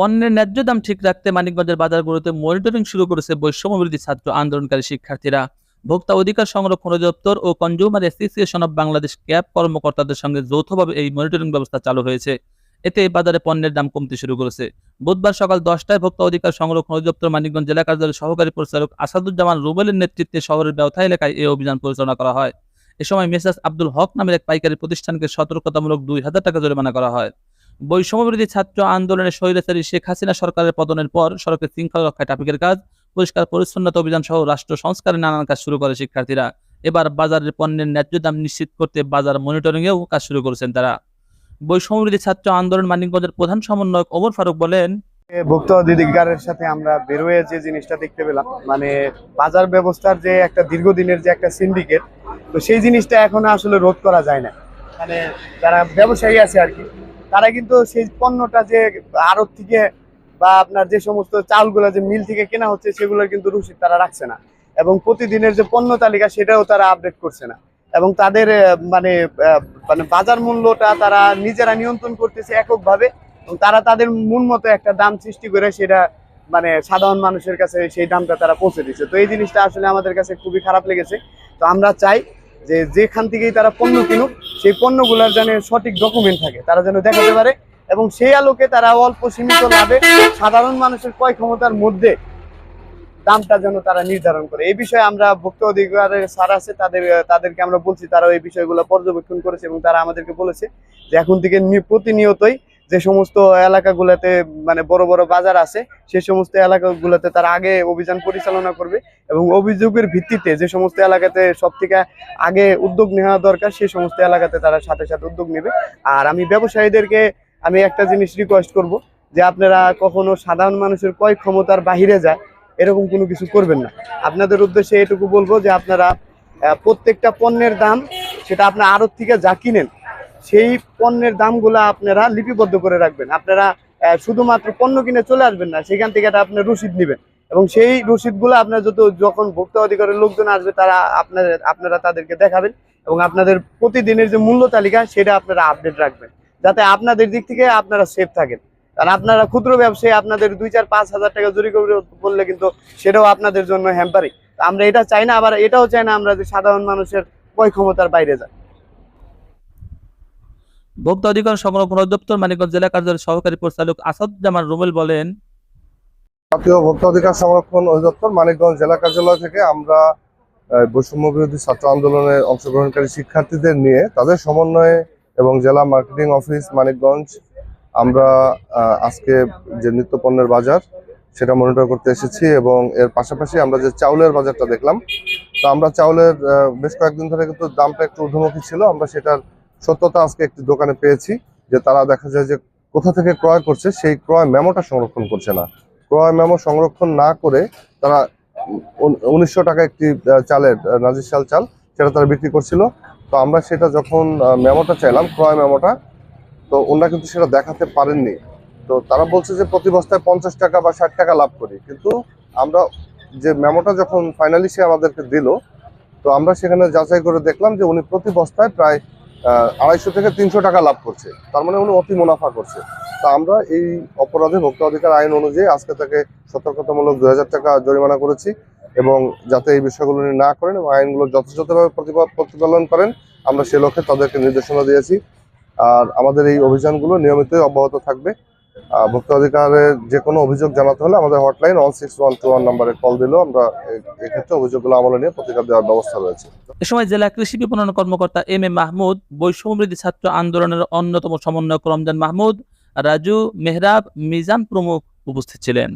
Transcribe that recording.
পণ্যের ন্যায্য দাম ঠিক রাখতে মানিকগঞ্জের বাজারগুলোতে মনিটরিং শুরু করেছে বৈষম্য বিরোধী ছাত্র আন্দোলনকারী শিক্ষার্থীরা। ভোক্তা অধিকার সংরক্ষণ অধিদপ্তর ও consumer association of Bangladesh CAB কর্মকর্তাদের সঙ্গে যৌথভাবে এই মনিটরিং ব্যবস্থা চালু হয়েছে। এতে বাজারে পণ্যের দাম কমতে শুরু করেছে। বুধবার সকাল দশটায় ভোক্তা অধিকার সংরক্ষণ অধিদপ্তর মানিকগঞ্জ জেলা কার্যালয়ের সহকারী পরিচালক আসাদুজ্জামান রুবেলের নেতৃত্বে শহরের ব্যবথা এলাকায় এই অভিযান পরিচালনা করা হয়। এ সময় মেসাজ আব্দুল হক নামের এক পাইকারি প্রতিষ্ঠানকে সতর্কতামূলক দুই হাজার টাকা জরিমানা করা হয়। বৈষম্যবিরোধী ছাত্র আন্দোলনের স্বৈরাচারী শেখ হাসিনা সরকারের পতনের পর সড়কের শৃঙ্খলা রক্ষায় ট্রাফিকের কাজ, পরিষ্কার পরিচ্ছন্নতা অভিযান সহ রাষ্ট্র সংস্কারের নানান কাজ শুরু করে শিক্ষার্থীরা। এবার বাজারের পণ্যের ন্যায্য দাম নিশ্চিত করতে বাজার মনিটরিংয়েও কাজ শুরু করেছেন তারা। বৈষম্যবিরোধী ছাত্র আন্দোলন মানিকগঞ্জের প্রধান সমন্বয়ক ওমর ফারুক বলেন, ভোক্তা অধিকারের সাথে আমরা বেরোয় যে জিনিসটা দেখতে পেলাম মানে বাজার ব্যবস্থার যে একটা দীর্ঘদিনের যে একটা সিন্ডিকেট তো সেই জিনিসটা এখন আসলে রোধ করা যায় না। মানে যারা ব্যবসায়ী আছে আর কি তারা কিন্তু সেই পণ্যটা যে আড়ত থেকে বা আপনার যে সমস্ত চালগুলো যে মিল থেকে কেনা হচ্ছে সেগুলোর কিন্তু রসিদ তারা রাখছে না। এবং প্রতিদিনের যে পণ্য তালিকা, সেটাও তারা আপডেট করছে না। এবং তাদের মানে মানে বাজার মূল্যটা তারা নিজেরা নিয়ন্ত্রণ করতেছে এককভাবে এবং তারা তাদের মূল মতো একটা দাম সৃষ্টি করে সেটা মানে সাধারণ মানুষের কাছে সেই দামটা তারা পৌঁছে দিচ্ছে। তো এই জিনিসটা আসলে আমাদের কাছে খুবই খারাপ লেগেছে। তো আমরা চাই যে যেখান থেকেই তারা পণ্য কিনুক, সেই পণ্যগুলোর যেন সঠিক ডকুমেন্ট থাকে, তারা যেন দেখাতে পারে এবং সেই আলোকে তারা অল্প সীমিত লাভে সাধারণ মানুষের ক্রয় ক্ষমতার মধ্যে দামটা যেন তারা নির্ধারণ করে। এই বিষয়ে আমরা ভোক্তা অধিকারের স্যার আছে, তাদের, তাদেরকে আমরা বলছি তারা এই বিষয়গুলো পর্যবেক্ষণ করেছে এবং তারা আমাদেরকে বলেছে যে এখন থেকে প্রতিনিয়তই যে সমস্ত এলাকাগুলোতে মানে বড় বড় বাজার আছে, সে সমস্ত এলাকাগুলোতে তারা আগে অভিযান পরিচালনা করবে এবং অভিযোগের ভিত্তিতে যে সমস্ত এলাকাতে সব থেকে আগে উদ্যোগ নেওয়া দরকার সেই সমস্ত এলাকাতে তারা সাথে সাথে উদ্যোগ নেবে। আর আমি ব্যবসায়ীদেরকে, আমি একটা জিনিস রিকোয়েস্ট করব যে আপনারা কখনো সাধারণ মানুষের ক্রয় ক্ষমতার বাহিরে যায়, এরকম কোনো কিছু করবেন না। আপনাদের উদ্দেশ্যে এটুকু বলব যে আপনারা প্রত্যেকটা পণ্যের দাম, সেটা আপনার আড়ত থেকে যা কিনেন সেই পণ্যের দামগুলো আপনারা লিপিবদ্ধ করে রাখবেন। আপনারা শুধুমাত্র পণ্য কিনে চলে আসবেন না, সেখান থেকে একটা আপনার রসিদ নেবেন। এবং সেই রসিদগুলো আপনার যত, যখন ভোক্তা অধিকারের লোকজন আসবে, তারা আপনাদের, আপনারা তাদেরকে দেখাবেন এবং আপনাদের প্রতিদিনের যে মূল্য তালিকা, সেটা আপনারা আপডেট রাখবেন। যাতে আপনাদের দিক থেকে আপনারা সেফ থাকেন। কারণ আপনারা ক্ষুদ্র ব্যবসায়ী, আপনাদের দুই চার পাঁচ হাজার টাকা জুরি করলে কিন্তু সেটাও আপনাদের জন্য হ্যাম্পারিং আমরা এটা চাই না, আবার এটাও চাই না আমরা যে সাধারণ মানুষের ক্রয় ক্ষমতার বাইরে যাই। ভোক্তা অধিকার সংরক্ষণ অধিদপ্তর মানিকগঞ্জ জেলা কার্যালয়ের সহকারী পরিচালক আসাদুজ্জামান রুবেল বলেন, জাতীয় ভোক্তা অধিকার সংরক্ষণ অধিদপ্তর মানিকগঞ্জ জেলা কার্যালয় থেকে আমরা বৈষম্য বিরোধী ছাত্র আন্দোলনে অংশগ্রহণকারী শিক্ষার্থীদের নিয়ে তাদের সমন্বয়ে এবং জেলা মার্কেটিং অফিস মানিকগঞ্জ, আমরা আজকে যে নিত্য পণ্যের বাজার সেটা মনিটর করতে এসেছি এবং এর পাশাপাশি আমরা যে চাউলের বাজারটা দেখলাম, তো আমরা চাউলের বেশ কয়েকদিন ধরে কিন্তু দামটা একটু ঊর্ধ্বমুখী ছিল, আমরা সেটার সত্যতা আজকে একটি দোকানে পেয়েছি, যে তারা দেখা যায় যে কোথা থেকে ক্রয় করছে, সেই ক্রয় মেমোটা সংরক্ষণ করছে না। ক্রয় মেমো সংরক্ষণ না করে তারা উনিশশো টাকা একটি চালের নাজির চাল চাল সেটা তারা বিক্রি করছিল। তো আমরা সেটা যখন মেমোটা চাইলাম, ক্রয় মেমোটা, তো ওনারা কিন্তু সেটা দেখাতে পারেননি। তো তারা বলছে যে প্রতি বস্তায় পঞ্চাশ টাকা বা ষাট টাকা লাভ করি। কিন্তু আমরা যে মেমোটা যখন ফাইনালি সে আমাদেরকে দিল, তো আমরা সেখানে যাচাই করে দেখলাম যে উনি প্রতি বস্তায় প্রায় আড়াইশো থেকে তিনশো টাকা লাভ করছে। তার মানে উনি অতি মুনাফা করছে। তা আমরা এই অপরাধে ভোক্তা অধিকার আইন অনুযায়ী আজকে তাকে সতর্কতামূলক দু হাজার টাকা জরিমানা করেছি এবং যাতে এই বিষয়গুলো উনি না করেন এবং আইনগুলো যথাযথভাবে প্রতিপালন করেন, আমরা সে লক্ষ্যে তাদেরকে নির্দেশনা দিয়েছি। আর আমাদের এই অভিযানগুলো নিয়মিতই অব্যাহত থাকবে। ভোক্তা অধিকারের যে কোনো অভিযোগ জানাতে হলে আমাদের hotline one six one two one নম্বরে কল দিলেও আমরা এক্ষেত্রে অভিযোগগুলো আমলে নিয়ে প্রতিকার দেওয়ার ব্যবস্থা রয়েছে। এ সময় জেলা কৃষি বিপণন কর্মকর্তা এম এ মাহমুদ বৈষম্যবৃদ্ধি ছাত্র আন্দোলনের অন্যতম সমন্বয়ক রমজান মাহমুদ, রাজু মেহরাব, মিজান প্রমুখ উপস্থিত ছিলেন।